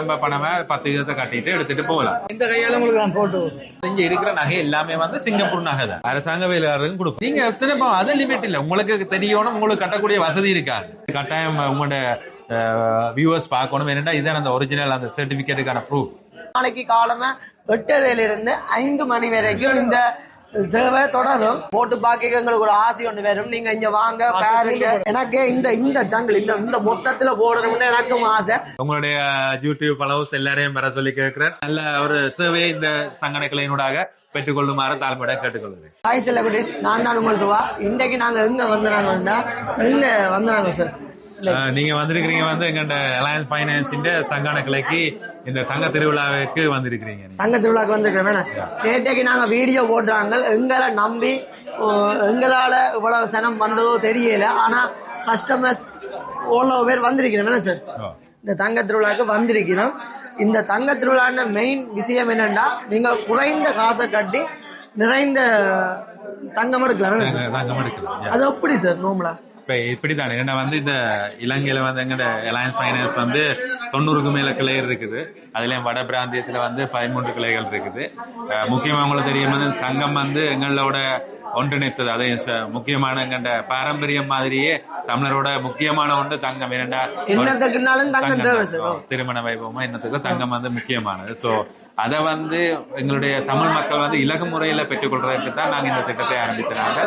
ஆரம்ப பணமா பத்து விதத்தை கட்டிட்டு எடுத்துட்டு போகலாம். இந்த கையால உங்களுக்கு நான் போட்டு இங்க இருக்கிற நகை எல்லாமே வந்து சிங்கப்பூர் நகை தான். அரசாங்க வேலையாளருக்கும் கொடுக்கும் நீங்க எத்தனை பா- அது லிமிட் இல்ல. உங்களுக்கு தெரியணும் உங்களுக்கு கட்டக்கூடிய வசதி இருக்காது. கட்டாயம் உங்களோட வியூவர்ஸ் பார்க்கணும். என்னடா இதான் அந்த ஒரிஜினல் அந்த சர்டிபிகேட்டுக்கான ப்ரூஃப் நாளைக்கு காலமே எட்டரையில இருந்து ஐந்து மணி வரைக்கும் இந்த சேவை தொடரும். போட்டு பாக்க எங்களுக்கு ஒரு ஆசை ஒன்று வரும். நீங்க இங்க வாங்க பாருங்க. எனக்கு இந்த இந்த ஜங்கிள் இந்த இந்த மொத்தத்துல போடணும்னு எனக்கும் ஆசை. உங்களுடைய யூடியூப் ஃபாலோவர்ஸ் எல்லாரையும் வர சொல்லி கேட்கிறேன். நல்ல ஒரு சேவையை இந்த சங்கடக்கலையினூடாக பெற்றுக்கொள்ளுமாறு தாழ்மையோட கேட்டுக்கொள்கிறேன். ஹாய் செல்லகுடிஸ் நான் தான் உங்கள் துவா. இன்றைக்கு நாங்க எங்க வந்தாங்கன்னா எங்க வந்தாங்க சார் நீங்க வந்திருக்கிறீங்க வந்து எங்கள்ட அலையன்ஸ் பைனான்ஸின் சங்கான கிளைக்கு இந்த தங்க திருவிழாவுக்கு வந்திருக்கிறீங்க. தங்க திருவிழாக்கு வந்திருக்கேன் நேற்றைக்கு நாங்க வீடியோ போடுறாங்க எங்களை நம்பி எங்களால இவ்வளவு சனம் வந்ததோ தெரியல. ஆனா கஸ்டமர்ஸ் எவ்வளவு பேர் வந்திருக்கிறேன் சார். இந்த தங்க திருவிழாக்கு வந்திருக்கிறோம். இந்த தங்க திருவிழான மெயின் விஷயம் என்னன்னா நீங்க குறைந்த காசை கட்டி நிறைந்த தங்கம் எடுக்கலாம். தங்க- தங்கம் எடுக்கலாம். அது எப்படி சார்? நோம்பலா இப்ப இப்படித்தான் ஏன்னா வந்து இந்த இலங்கையில வந்து எங்கட அலையன்ஸ் ஃபைனான்ஸ் வந்து தொண்ணூறுக்கு மேல கிளைகள் இருக்குது. அதுலயும் வட பிராந்தியத்துல வந்து பதிமூன்று கிளைகள் இருக்குது. முக்கியமா உங்களுக்கு தெரியும்? வந்து தங்கம் வந்து எங்களோட ஒன்றிணைத்தது. அதே ச- முக்கியமான எங்கட பாரம்பரியம் மாதிரியே தமிழரோட முக்கியமான ஒன்று தங்கம். தங்கம் திருமண வைபவமா என்னத்துக்கு தங்கம் வந்து முக்கியமானது. சோ அதை வந்து எங்களுடைய தமிழ் மக்கள் வந்து இலகு முறையில பெற்றுக்கொள்றதுக்கு தான் நாங்க இந்த திட்டத்தை ஆரம்பிக்கிறாங்க.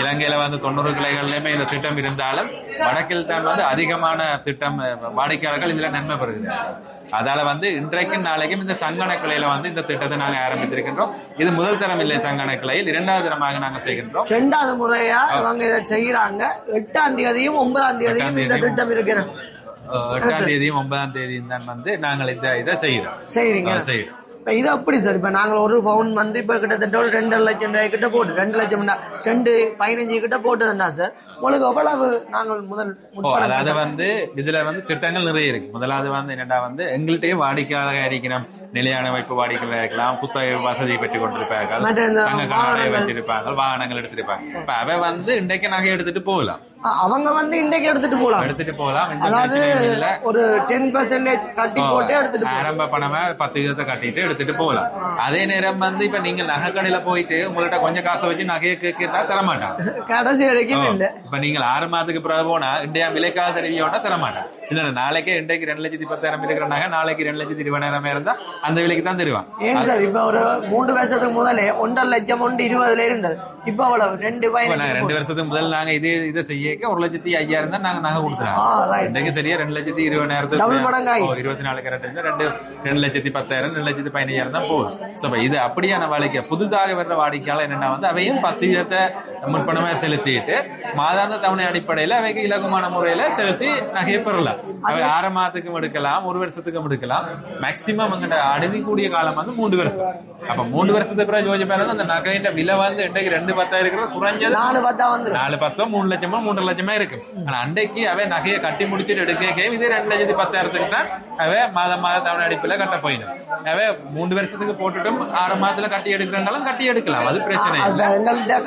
இலங்கையில வந்து தொண்ணூறு கிளைகள்லயுமே இந்த திட்டம் இருந்தாலும் வடக்கில் தான் வந்து அதிகமான திட்டம் வாடிக்கையாளர்கள் இதுல நன்மை பெறுகிறார்கள். அதால வந்து இன்றைக்கும் நாளைக்கும் இந்த சங்கன கிளையில வந்து இந்த திட்டத்தை நாங்க ஆரம்பித்திருக்கின்றோம். இது முதல் தரம் இல்லை சங்கன கிளையில் இரண்டாவது தரமாக நாங்க செய்கின்றோம். ரெண்டாவது முறையா இவங்க இதை செய்யறாங்க எட்டாம் தேதியும் ஒன்பதாம் தேதியும் இந்த திட்டம் இருக்கிறேன் அஹ், எட்டாம் தேதியும் ஒன்பதாம் தேதியும் தான் வந்து நாங்கள் இந்த இதை செய்கிறோம். அஹ், செய்கிறோம். இப்ப இது எப்படி சார். இப்ப நாங்க ஒரு பவுன் வந்து இப்ப கிட்டத்தட்ட ஒரு ரெண்டு லட்சம் ரூபாய் கிட்ட போட்டு ரெண்டு லட்சம் ரெண்டு பதினஞ்சு கிட்ட போட்டுதான் சார் உங்களுக்கு எவ்வளவு நாங்கள் முதல் அதாவது வந்து இதுல வந்து திட்டங்கள் நிறைய இருக்கு. முதலாவது வந்து என்னடா வந்து எங்கள்கிட்டயே வாடிக்கையாளராக இருக்கிறோம் நிலையான வைப்பு வாடிக்கையாளர் இருக்கலாம். புத்தக வசதி பெற்றுக் கொண்டிருப்பார்கள். தங்க. வச்சிருப்பாங்க வாகனங்கள் எடுத்திருப்பாங்க. இப்ப அவ வந்து இன்றைக்கு நகை எடுத்துட்டு போகலாம். அவங்க வந்து இன்றைக்கு எடுத்துட்டு போலாம். எடுத்துட்டு எந்த அதாவது ஒரு டென் பர்சன்டேஜ் கட்டி போட்டு எடுத்துட்டு போலாம். ஆரம்ப பணமா பத்து விதத்தை கட்டிட்டு எடுத்துட்டு போகலாம். அதே நேரம் வந்து இப்ப நீங்க நகை கடையில போயிட்டு உங்கள்ட்ட கொஞ்சம் காசை வச்சு நகையை கேட்டா தர மாட்டாங்க கடைசி வரைக்கும் இல்ல. இப்ப நீங்கள் ஆறு மாதத்துக்கு பிறகு போனா இந்தியா விலைக்காக தெரிவியோன்னா தர மாட்டேன் சில நாளைக்கே இன்றைக்கு ரெண்டு லட்சத்தி பத்தாயிரம் இருக்கிற நகை நாளைக்கு ரெண்டு லட்சத்தி இருபதாயிரம் இருந்தா அந்த விலைக்கு தான் தருவான். ஏன் சார் இப்ப ஒரு மூன்று வருஷத்துக்கு முதலே ஒன்றரை லட்சம் ஒன்று இருபதுல இருந்தது. இப்ப அவ்வளவு ரெண்டு நாங்க ரெண்டு வருஷத்துக்கு முதல் நாங்க இதே இதை செய்ய ஒரு லட்சத்தி ஐயாயிரம் தான் நாங்க right. இன்றைக்கு சரியா ரெண்டு லட்சத்தி. ஓ, இருபத்தி நாலு கேரட் ரெண்டு ரெண்டு லட்சத்தி பத்தாயிரம் ரெண்டு லட்சத்தி பதினஞ்சாயிரம் தான் சோ அப்ப இது அப்படியான வாடிக்கை புதுதாக வர்ற வாடிக்கையாளர் என்னன்னா வந்து அவையும் பத்து வீதத்தை முன்பணமா செலுத்திட்டு மாதாந்த தவணை அடிப்படையில அவைக்கு இலகுமான முறையில செலுத்தி நகையை பெறலாம். அவை ஆறு மாதத்துக்கும் எடுக்கலாம் ஒரு வருஷத்துக்கும் எடுக்கலாம். மேக்சிமம் அங்கிட்ட அடையக்கூடிய காலம் வந்து மூன்று வருஷம். அப்ப மூன்று வருஷத்துக்கு பிறகு யோசிச்சு பாருங்க அந்த நகையின் விலை வந்து இன்றைக்கு ரெண்டு பத்தாயிரம் குறைஞ்சது நாலு பத்தா வந்துடும் நாலு பத்தோ மூணு லட்சமோ மூன்றரை லட்சமா இருக்கு. ஆனா அன்றைக்கு அவ நகையை கட்டி முடிச்சிட்டு எடுக்க இதே ரெண்டு லட்சத்தி பத்தாயிரத்துக்கு தான் அவ மாதம் மாத தவணை அடிப்புல கட்ட போயிடும் அவ மூணு வருஷத்துக்கு போட்டுட்டும் ஆறு மாதத்துல கட்டி எடுக்கிறனாலும் கட்டி எடுக்கலாம். அது பிரச்சனை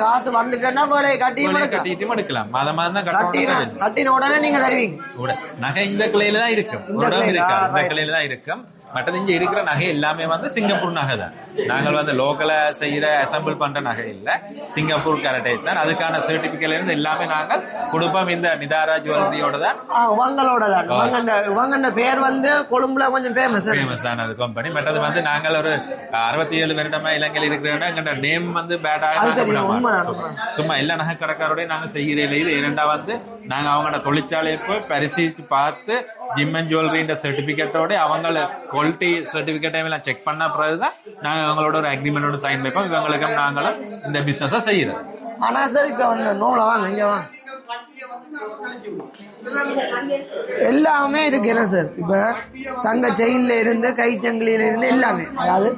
காசு வந்துட்டேன்னா கட்டி கட்டிட்டும் எடுக்கலாம். மாதம் மாதம் தான் கட்டணும். கட்டின உடனே நீங்க தருவீங்க. நகை இந்த கிளையில தான் இருக்கும். இந்த. கிளையில தான் இருக்கும். இங்க இருக்கிற நகை எல்லாமே வந்து சிங்கப்பூர் நகை தான் நாங்கள் வந்து லோக்கலா செய்யற அசம்பிள் பண்ற நகை இல்ல. சிங்கப்பூர் கரட்டேஜ் தான். அதுக்கான சர்டிபிகேட்ல இருந்து எல்லாமே நாங்கள் கொடுப்போம். இந்த நிதாரா ஜுவல்லரியோட தான். ஆ, இவங்களோட தான். இவங்க பேர் வந்து கொழும்புல கொஞ்சம் ஃபேமஸ் ஃபேமஸ் ஆனது கம்பெனி மற்றது வந்து நாங்கள் ஒரு அறுபத்தி ஏழு வருடமா இலங்கையில் இருக்கிறோம் எங்கள்ட நேம் வந்து பேடாக. சும்மா- எல்லா நகை கடைக்காரோடய நாங்க செய்கிறே இது இரண்டா வந்து நாங்க அவங்களோட தொழிற்சாலையை போய் பரிசீலித்து பார்த்து ஜிம் அண்ட் ஜுவல்லரின்ற சர்டிபிகேட்டோட அவங்கள குவாலிட்டி சர்டிஃபிகேட்டையும் எல்லாம் செக் பண்ண பிறகுதான் நாங்க அவங்களோட ஒரு அக்ரிமெண்டோட சைன் வைப்போம். இவங்களுக்கும் நாங்களும் இந்த பிஸ்னஸை செய்யறோம். ஆனா சார் இப்போ வந்து நூலை வாங்க இங்க வாங்க. எல்லாமே இருக்கு. என்ன சார்? இப்ப தங்க செயின்ல இருந்து கை சங்கிலியில இருந்து எல்லாமே. அதாவது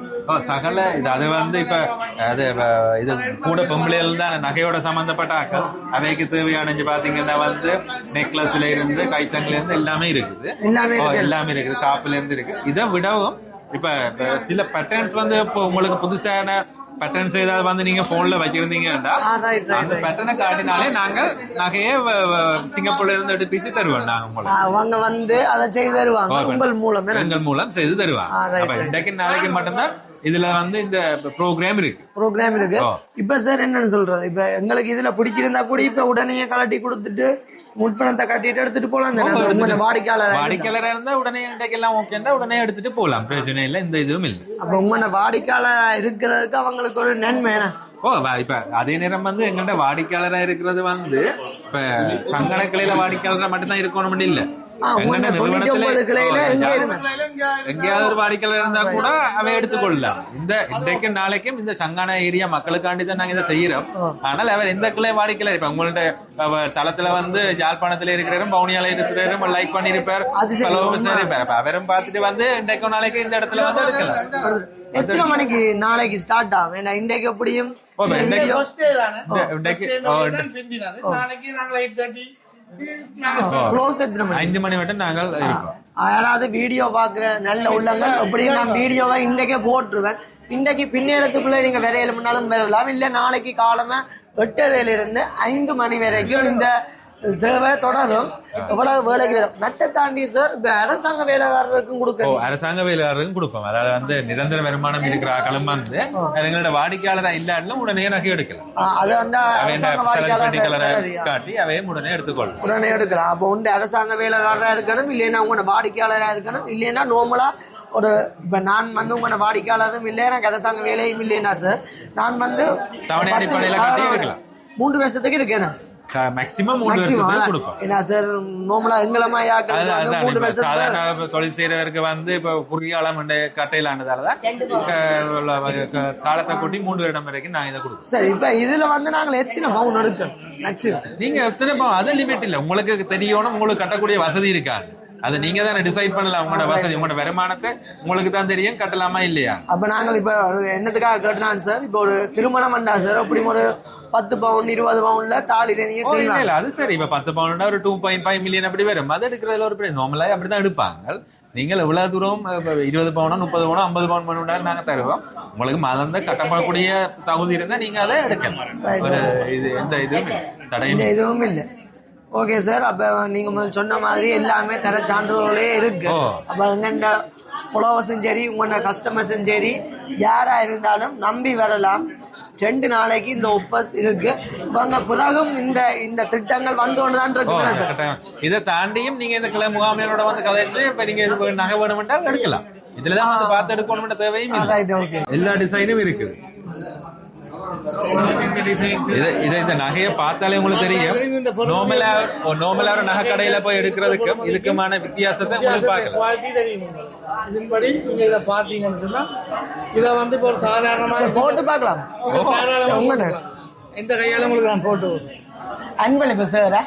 சகல இது அது வந்து இப்ப அது இது கூட பொம்பளைகள் தான் நகையோட சம்பந்தப்பட்ட ஆக்கள் அவைக்கு தேவையான பாத்தீங்கன்னா வந்து நெக்லஸ்ல இருந்து கைத்தங்கல இருந்து எல்லாமே இருக்குது. எல்லாமே எல்லாமே இருக்குது. காப்புல இருந்து இருக்கு. இதை விடவும் இப்ப இப்ப சில பேட்டர்ன்ஸ் வந்து இப்போ உங்களுக்கு புதுசான பேட்டர்ன்ஸ் ஏதாவது வந்து நீங்க போன்ல வச்சிருந்தீங்கன்னா அந்த. பேட்டர்னை காட்டினாலே நாங்க நகையே சிங்கப்பூர்ல இருந்து எடுப்பிச்சு தருவோம் நாங்க உங்களுக்கு அவங்க வந்து அதை செய்து தருவாங்க உங்கள் மூலம்? எங்கள் மூலம் செய்து தருவாங்க அப்ப. இன்றைக்கு நாளைக்கு மட்டும்தான் இதுல வந்து இந்த ப்ரோக்ராம் இருக்கு ப்ரோக்ராம் இருக்கு. இப்ப சார் என்னன்னு சொல்றது இப்ப எங்களுக்கு இதுல பிடிச்சிருந்தா கூட இப்ப உடனே கலட்டி கொடுத்துட்டு முன்பணத்தை கட்டிட்டு எடுத்துட்டு போலாம் தானே? வாடிக்கையாளர் வாடிக்கையாளரா இருந்தா உடனே எல்லாம் ஓகேண்டா உடனே எடுத்துட்டு போலாம். பிரச்சனை இல்லை இந்த இதுவும் இல்லை. அப்ப உங்களோட வாடிக்கையாளர் இருக்கிறதுக்கு அவங்களுக்கு ஒரு நன்மை? ஓ இப்ப அதே நேரம் வந்து எங்கள்ட்ட வாடிக்கையாளரா இருக்கிறது வந்து இப்ப சங்கட கிளையில வாடிக்கையாளரா மட்டும்தான் இருக்கணும் இல்ல. ஆ, எங்கள்ட்ட உங்க தொண்ணூத்தி ஒன்பது கிளையில எங்க நிறுவனத்துல? எங்கேயாவது ஒரு வாடிக்கையாளர் இருந்தா கூட அவை எடுத்துக்கொள்ளலாம் இந்த இன்றைக்கும் நாளைக்கும் இந்த சங்கான ஏரியா மக்களுக்காண்டி தான் நாங்க இதை செய்யறோம். ஆனால் அவர் எந்த கிளை வாடிக்கையாளர்? இப்ப உங்கள்ட்ட தளத்துல வந்து யாழ்ப்பாணத்துல இருக்கிறாரும் பவுனியால இருக்கிறாரும் லைக் பண்ணிருப்பார் அது சரி, அவரும் பார்த்துட்டு வந்து இன்றைக்கும் நாளைக்கு இந்த இடத்துல வந்து எடுக்கலாம். எத்தனை மணிக்கு நாளைக்கு ஸ்டார்ட் ஆகும் ஏன்னா இன்றைக்கு எப்படியும் எத்தனை மணி ஐந்து மணி மட்டும் நாங்கள் யாராவது வீடியோ பாக்குற நல்ல உள்ளங்கள் அப்படி நான் வீடியோவை இன்றைக்கே போட்டுருவேன். இன்றைக்கு பின்னேறத்துக்குள்ள நீங்க விரையில முன்னாலும் வரலாம் இல்ல நாளைக்கு காலமா எட்டரையில இருந்து ஐந்து மணி வரைக்கும் இந்த சேவை தொடரும். எவ்வளவு வேலைக்கு வரும் நட்டை தாண்டி சார் அரசாங்க வேலைக்காரருக்கும் ஓ கொடுக்க அரசாங்க வேலையாளருக்கும் கொடுப்போம். அதாவது வந்து நிரந்தர வருமானம் இருக்கிற ஆக்களும் வந்து எங்களோட வாடிக்கையாளரா இல்லாட்டிலும் உடனே நகை எடுக்கலாம். அது வந்து காட்டி அவையும் உடனே எடுத்துக்கொள்ளும் உடனே எடுக்கலாம். அப்போ உண்டு அரசாங்க வேலைக்காரரா இருக்கணும் இல்லைன்னா உங்களோட வாடிக்கையாளரா இருக்கணும் இல்லைன்னா நார்மலா ஒரு இப்ப நான் வந்து உங்களோட வாடிக்கையாளரும் இல்லை எனக்கு அரசாங்க வேலையும் இல்லைன்னா சார் நான் வந்து. மூன்று வருஷத்துக்கு இருக்கேன் மேக்சிமம் மூணு வருஷத்துக்கு கொடுப்போம் என்ன சார் நார்மலா எங்களமா வருஷத்துக்கு சாதாரண தொழில் செய்யறவருக்கு வந்து இப்ப குறுகிய காலம் கட்டையிலானதாலதான் காலத்தை கூட்டி மூன்று வருடம் வரைக்கும் நான் இதை கொடுப்போம் சரி இப்ப இதுல வந்து நாங்கள் எத்தனை பவுன் எடுக்கணும்? நீங்க எத்தனை பவுன் அது லிமிட் இல்ல. உங்களுக்கு தெரியணும் உங்களுக்கு கட்டக்கூடிய வசதி இருக்கா அது நீங்க தானே டிசைட் பண்ணலாம் உங்களோட வசதி உங்களோட வருமானத்தை உங்களுக்கு தான் தெரியும் கட்டலாமா இல்லையா? அப்ப நாங்கள் இப்ப என்னத்துக்காக கேட்டோம் சார்? இப்ப ஒரு திருமணம் பண்ணா சார் அப்படி ஒரு பத்து பவுன் இருபது பவுன்ல தாலி ஓ, இல்ல அது சரி. இப்ப பத்து பவுண்டா ஒரு டூ பாயிண்ட் ஃபைவ் மில்லியன் அப்படி வரும். அது எடுக்கிறதுல ஒரு நார்மலா அப்படிதான் எடுப்பாங்க. நீங்கள் எவ்வளவு தூரம் இருபது பவுனோ முப்பது பவுனோ ஐம்பது பவுன் பண்ணுண்டா நாங்க தருவோம். உங்களுக்கு மாதம் தான் கட்டப்படக்கூடிய தகுதி இருந்தா நீங்க அதை எடுக்கலாம். ஒரு இது எந்த இதுவும். தடையும் எதுவும் இல்ல. ஓகே சார் அப்ப நீங்க முதல்ல சொன்ன மாதிரி எல்லாமே தர சான்றிதழே இருக்கு. அப்ப எங்கண்ட ஃபாலோவர்ஸும் சரி உங்களோட கஸ்டமர்ஸும் சரி யாரா இருந்தாலும் நம்பி வரலாம். ரெண்டு நாளைக்கு இந்த ஒஃபர்ஸ் இருக்கு. இவங்க பிறகும் இந்த இந்த திட்டங்கள் வந்து ஓ, இருக்கு. இதை தாண்டியும் நீங்க இந்த கிளை முகாமையோட வந்து கதைச்சு இப்ப நீங்க நகை வேணுமென்றால் எடுக்கலாம். இதுலதான் வந்து பார்த்து எடுக்கணும்ன்ற தேவையும் எல்லா டிசைனும் இருக்குது. இது இது இந்த நகையை பார்த்தாலே உங்களுக்கு தெரியும். நார்மலா நார்மலா ஒரு நகை கடையில போய் எடுக்கிறதுக்கும் இதுக்குமான வித்தியாசத்தை உங்களுக்கு பார்க்கலாம். குவாலிட்டி தெரியும் உங்களுக்கு. இதன்படி நீங்க இதை பாத்தீங்கன்னு இதை வந்து இப்போ ஒரு சாதாரணமா போட்டு பார்க்கலாம். எந்த கையால உங்களுக்கு நான் போட்டு அன்பளிப்பு சார்.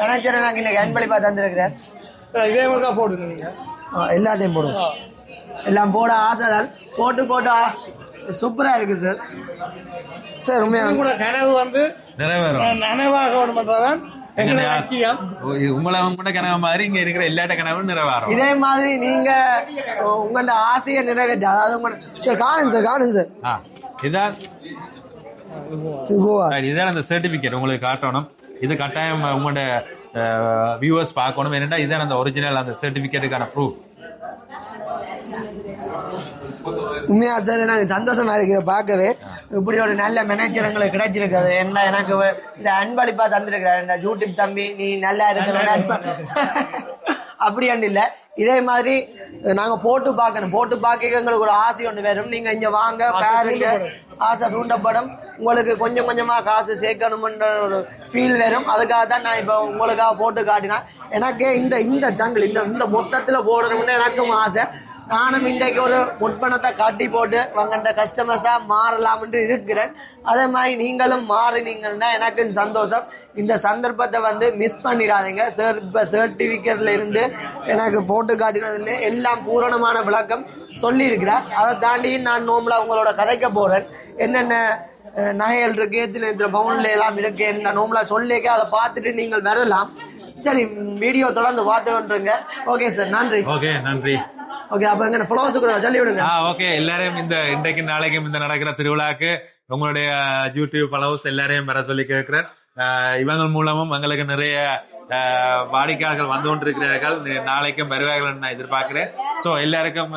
கணச்சர் எனக்கு இன்னைக்கு அன்பளிப்பா தந்திருக்கிறேன் இதே மாதிரி போடுங்க நீங்க. எல்லாத்தையும் போடுவோம். எல்லாம் போட ஆசை தான். போட்டு போட்டு சூப்பரா இருக்கு சார் சார் உண்மையா? உங்களோட கனவு வந்து நிறைவேறும். நனவாக லட்சியம். உங்களை கூட கனவு மாதிரி இங்க இருக்கிற எல்லாட்ட கனவும் நிறைவேறும். இதே மாதிரி நீங்க உங்களோட ஆசையை நிறைவேற்ற அதாவது உங்க சார் காணுங்க சார் இதான் இதான் அந்த சர்டிபிகேட் உங்களுக்கு காட்டணும். இது கட்டாயம் உங்களோட வியூவர்ஸ் பார்க்கணும். என்னடா இதான் அந்த ஒரிஜினல் அந்த சர்டிபிகேட்டுக்கான ப்ரூஃப் உண்மையா சார் எனக்கு சந்தோஷமா இருக்கு இதை பார்க்கவே இப்படி ஒரு நல்ல மேனேஜர் எங்களுக்கு கிடைச்சிருக்காது. என்ன எனக்கு இதை அன்பளிப்பா தந்திருக்கிறாரு. இந்த யூடியூப் தம்பி நீ நல்லா இருக்கிற அப்படியாண்டு இல்ல. இதே மாதிரி நாங்க போட்டு பார்க்கணும். போட்டு பார்க்க எங்களுக்கு ஒரு ஆசை ஒன்று வரும் நீங்க இங்க வாங்க பாருங்க. ஆசை தூண்டப்படும். உங்களுக்கு கொஞ்சம் கொஞ்சமா காசு சேர்க்கணும்ன்ற ஒரு ஃபீல் வரும். அதுக்காக தான் நான் இப்போ உங்களுக்காக போட்டு காட்டினேன். எனக்கே இந்த இந்த ஜங்கிள் இந்த இந்த மொத்தத்துல போடணும்னு எனக்கும் ஆசை. நானும் இன்றைக்கு ஒரு முற்பணத்தை காட்டி போட்டு உங்கள்கிட்ட கஸ்டமர்ஸா மாறலாம்னு இருக்கிறேன். அதே மாதிரி நீங்களும் மாறினீங்கன்னா எனக்கு சந்தோஷம். இந்த சந்தர்ப்பத்தை வந்து மிஸ் பண்ணிடாதீங்க. சார் இப்போ சர்டிபிகேட்ல இருந்து எனக்கு போட்டு காட்டினதுல எல்லாம் பூரணமான விளக்கம் சொல்லியிருக்கிறார். அதை தாண்டி நான் நோம்பலா உங்களோட கதைக்க போறேன். என்னென்ன நகைகள் இருக்கு எத்தனை எத்தனை பவுன்ல எல்லாம் இருக்கு என்ன நோம்பலா சொல்லிக்க அதை பார்த்துட்டு நீங்கள் வரலாம் சரி வீடியோ தொடர்ந்து பார்த்து ஓகே சார் நன்றி. ஓகே நன்றி. ஓகே அப்ப எங்க ஃபாலோவர்ஸ் கூட சொல்லி விடுங்க. ஓகே எல்லாரும் இந்த இன்றைக்கு நாளைக்கும் இந்த நடக்கிற திருவிழாக்கு உங்களுடைய யூடியூப் ஃபாலோவர்ஸ் எல்லாரையும் பெற சொல்லி கேட்கிறேன். இவங்கள் மூலமும் எங்களுக்கு நிறைய வாடிக்கையாளர்கள் வந்து கொண்டிருக்கிறார்கள். நாளைக்கும் வருவார்கள் நான் எதிர்பார்க்கிறேன். ஸோ எல்லாருக்கும்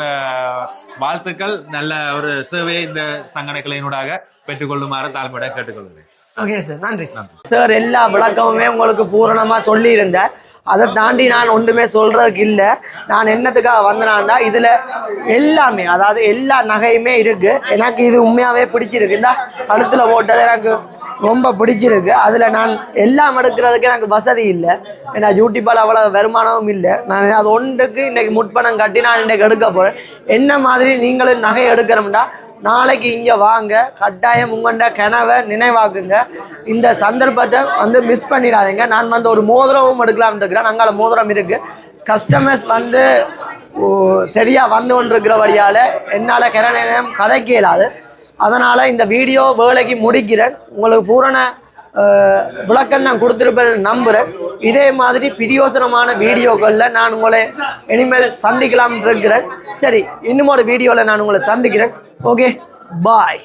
வாழ்த்துக்கள். நல்ல ஒரு சேவையை இந்த சங்கடக்கிளையினூடாக பெற்றுக்கொள்ளுமாறு தாழ்மையுடன் கேட்டுக்கொள்கிறேன். ஓகே சார் நன்றி. சார் எல்லா விளக்கமுமே உங்களுக்கு பூரணமா சொல்லியிருந்தேன். அதை தாண்டி நான் ஒன்றுமே சொல்கிறதுக்கு இல்லை. நான் என்னத்துக்காக வந்தேனாண்டா இதில் எல்லாமே அதாவது எல்லா நகையுமே இருக்குது எனக்கு இது உண்மையாகவே பிடிச்சிருக்கு. இந்த கழுத்தில் போட்டது எனக்கு ரொம்ப பிடிச்சிருக்கு. அதில் நான் எல்லாம் எடுக்கிறதுக்கு எனக்கு வசதி இல்லை. ஏன்னா யூடியூப்பால் அவ்வளோ வருமானமும் இல்லை. நான் அது ஒன்றுக்கு இன்றைக்கி முற்பணம் கட்டி நான் இன்றைக்கி எடுக்க போகிறேன் என்ன மாதிரி நீங்களும் நகை எடுக்கிறோம்டா நாளைக்கு இங்கே வாங்க கட்டாயம் உங்கள்கிட்ட கனவை நினைவாக்குங்க. இந்த சந்தர்ப்பத்தை வந்து மிஸ் பண்ணிடாதீங்க. நான் வந்து ஒரு மோதிரமும் எடுக்கலாம்னு இருக்கிறேன். அங்கால மோதிரம் இருக்குது கஸ்டமர்ஸ் வந்து சரியாக வந்து கொண்டிருக்கிற வழியால் என்னால் கிரணம் கதைக்க இயலாது. அதனால் இந்த வீடியோ வேலைக்கு முடிக்கிறேன். உங்களுக்கு பூரண விளக்கம் நான் கொடுத்துருப்பேன் நம்புகிறேன் இதே மாதிரி பிரியோசனமான வீடியோக்களில் நான் உங்களை இனிமேல் சந்திக்கலாம் இருக்கிறேன். சரி இன்னும் ஒரு வீடியோவில் நான் உங்களை சந்திக்கிறேன். Okay bye